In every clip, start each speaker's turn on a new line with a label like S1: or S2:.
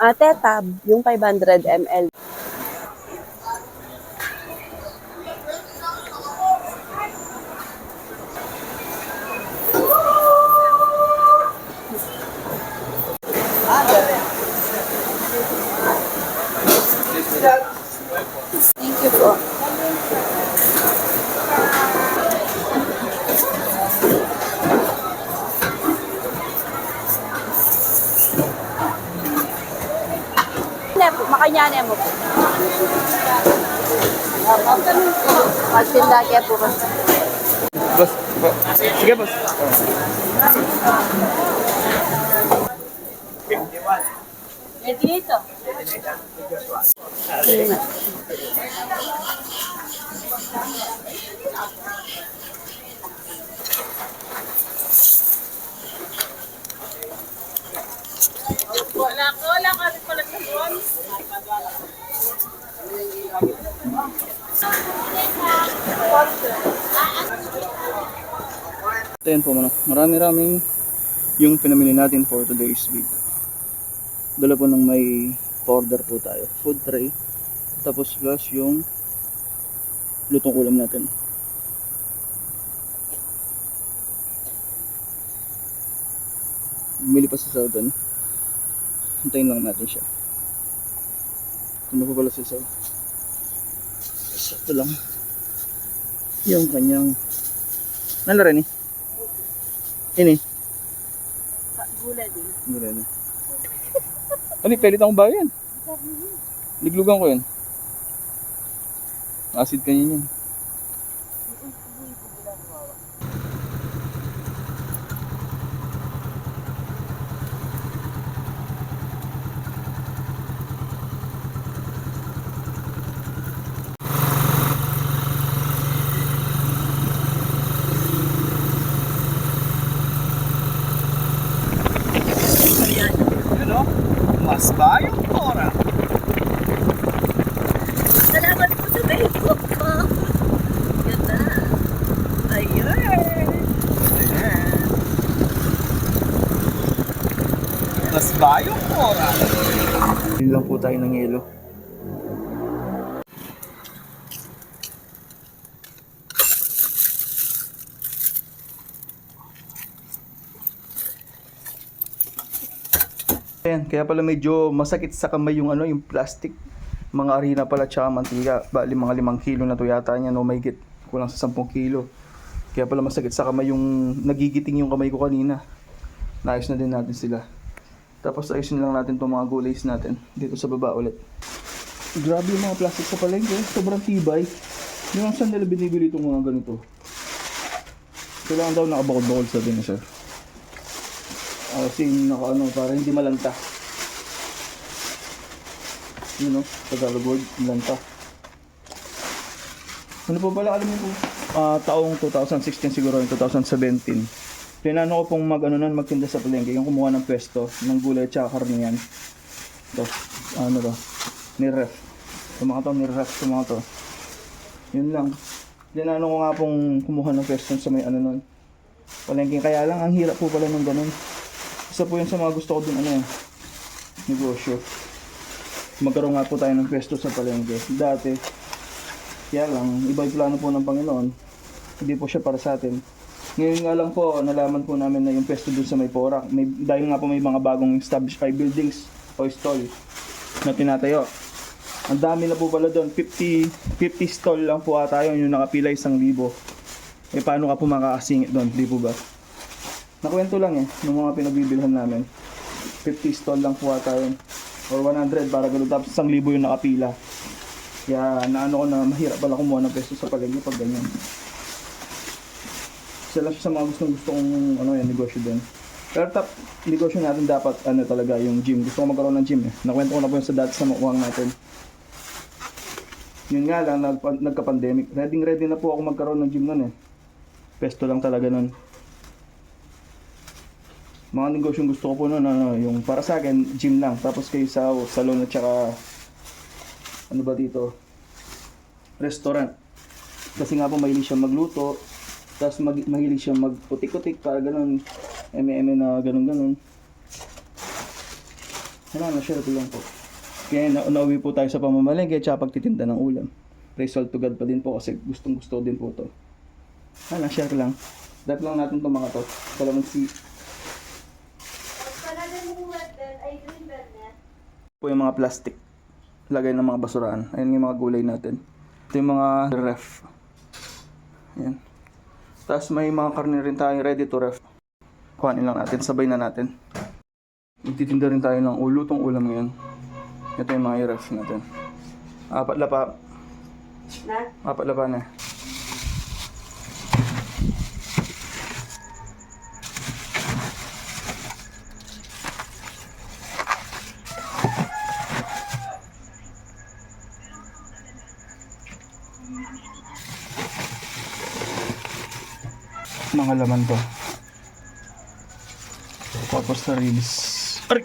S1: Ate, tab, yung 500 ml. Thank you po. Ne po, makanyane mo po. Magtinda kaya po.
S2: Boss. Sige, boss.
S1: Eh, dito. Wala wala ka pala sa buwan.
S2: Ito yan po muna. Marami-raming yung pinamili natin for today's video. Dala po ng may order po tayo. Food tray. Tapos plus yung lutong ulam natin. Bumili pa sa Southern. Hintayin lang natin siya. Ano pa pala sa South? Sakto lang. Yung kanyang... Nala rin eh. Ini.
S1: Gula din.
S2: Wala na. Ano, pelit akong bayan. Liglugan ko yun. Acid kanyan yan. Yun Mas bayong tora.
S1: Salamat po sa Facebook ko. Na. Ayun.
S2: Mas bayong tora. Hindi lang po tayo ng yelo. Ayan, kaya pala medyo masakit sa kamay yung ano, yung plastic. Mga harina pala tsaka mantika. Bali mga limang kilo na to yata niya, no, may git. Kulang sa 10 kilo. Kaya pala masakit sa kamay yung nagigiting yung kamay ko kanina. Naayos na din natin sila. Tapos ayusin lang natin itong mga gulays natin dito sa baba ulit. Grabe yung mga plastic sa palengke. Sobrang tibay. Yung ang saan nila binibili itong mga ganito. Kailangan daw nakabakod-bakod sabi ni sir. Uh, kasi naka ano, para hindi malanta. Yun no, Tagalog word, malanta. Ano po pala, alam mo po, ah, taong 2016 siguro, yung 2017. Pinano ko pong mag, ano nun, magtinda sa palengke, yung kumuha ng pwesto, ng gulay at saka karne. Ito, ano to, niref. Yung mga to, niref, yung mga to. Yun lang. Pinano ko nga pong kumuha ng pwesto sa may ano nun. Palengke, kaya lang, ang hirap po pala ng ganun. Isa po yun sa mga gusto ko dun, ano negosyo. Magkaroon nga po tayo ng pwesto sa palengke. Dati, kaya lang, iba yung plano po ng Panginoon. Hindi po siya para sa atin. Ngayon nga lang po, nalaman po namin na yung pwesto dun sa may Porac. May, dahil nga po may mga bagong established ay buildings o stall na tinatayo. Ang dami na po pala doon. 50, 50 stall lang po ata yun. Yung nakapila isang libo. Eh paano ka po makakasingit doon? Di po ba? Nakwento lang eh. Ng mga pinagbibilhan namin. 50 stall lang po ata yun. Or 100 para ganun. Tapos isang libo yung nakapila. Kaya naano ko na mahirap pala kumuha ng peso sa palengke pag ganyan. Isa lang sa mga gustong gusto kong ano yan, negosyo din. Pero top negosyo natin dapat ano talaga yung gym. Gusto ko magkaroon ng gym eh. Nakwento ko na po yun sa dati sa makuwang natin. Yun nga lang, nag, nagka-pandemic. Ready ready na po ako magkaroon ng gym nun eh. Pesto lang talaga nun. Mga negosyong gusto ko po nun, ano, yung para sa akin, gym lang. Tapos kayo sa salon at saka ano ba dito? Restaurant. Kasi nga po mahilig siya magluto. Tapos mag, mahilig siya magputik-putik para ganun. Eme-eme na ganun-ganun. Wala na, share ko lang po. Kaya na nauwi po tayo sa pamamalengke tsaka pagtitinda ng ulam. Praise to God pa din po kasi gustong gusto din po to. Wala, share ko lang. Dap lang natin itong mga to. Kalamansi. Po yung mga plastic. Lagay ng mga basuraan. Ayun yung mga gulay natin. Ito yung mga ref. Ayan. Tapos may mga karne rin tayong ready to ref. Kuhanin lang natin, sabay na natin. Magtitinda rin tayo ng ulutong ulam ngayon. Ito yung mga i-ref natin. Apat lapa. Apat lapa na. Mga laman to. Tapos na ribs. Aray!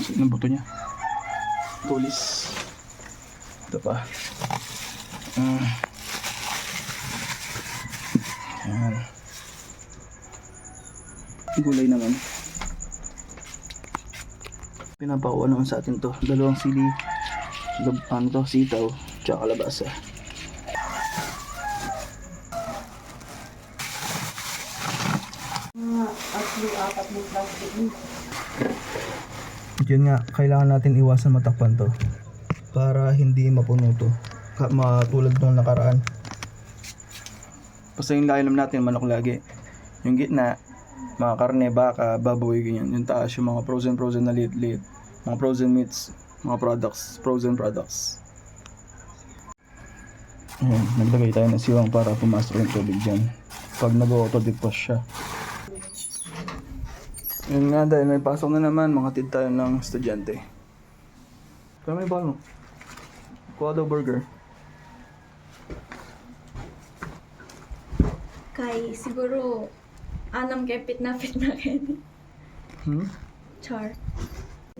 S2: Saan ang buto niya? Tulis. Ito pa. Mm. Yan. Gulay naman. Pinapakuha naman sa atin to. Dalawang sili. Ano to? Sitaw. Tsaka kalabasa. Yun nga, kailangan natin iwasan matakpan to para hindi mapuno to. Ka- matulad nung nakaraan. Basta yung lailam natin, manok lagi. Yung gitna, mga karne, baka, baboy, ganyan. Yung taas, yung mga frozen frozen na liit-liit. Mga frozen meats, mga products, frozen products. Ayan, naglagay tayo ng siwang para pumasok yung tubig dyan. Pag nag-auto-defrost siya. Yun nga dahil may pasok na naman, makatid tayo ng estudyante. Kaya may balo. Kuha daw burger.
S3: Kay siguro anam kay pit na pit na kay
S2: Hmm?
S3: Char.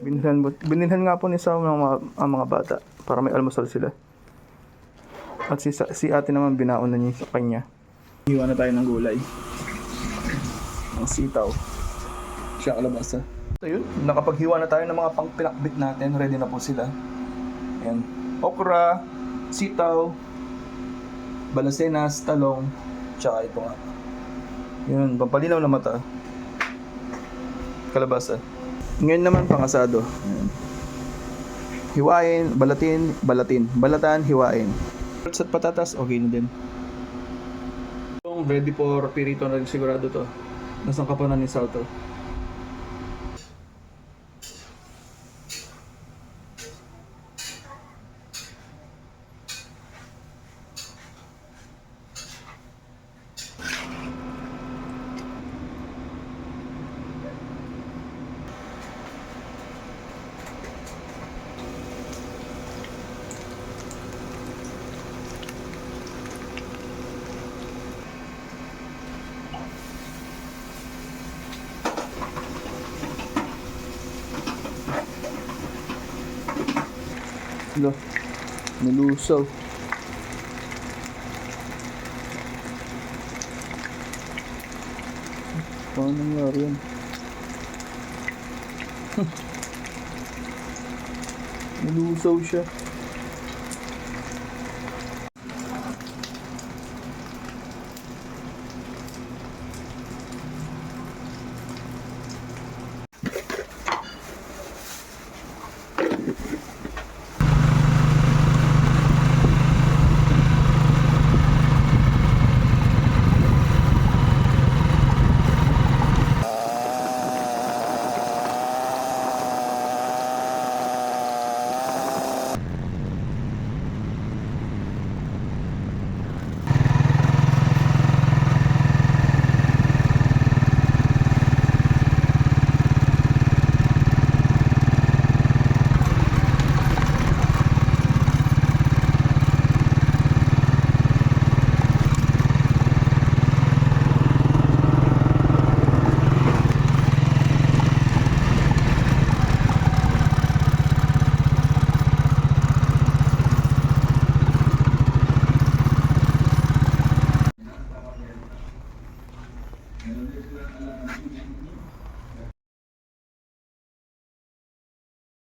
S2: Binilhan, binilhan nga po ni Sam ng mga, ang mga bata para may almusal sila. At si, si ate naman binaon na niya sa kanya. Iwan na tayo ng gulay. Ang sitaw. Siya kalabasa. So yun, nakapaghiwa na tayo ng mga pang pinakbit natin. Ready na po sila. Ayan. Okra, sitaw, balasenas, talong, tsaka ito nga. Yun, pampalinaw na mata. Kalabasa. Ngayon naman pangasado. Ayan. Hiwain, balatin, balatin. Balatan, hiwain. At patatas, okay na din. Ready for pirito na rin sigurado to. Nasang kapanan ni Salto. Nalusaw. Paano nangyari yan? nalusaw siya.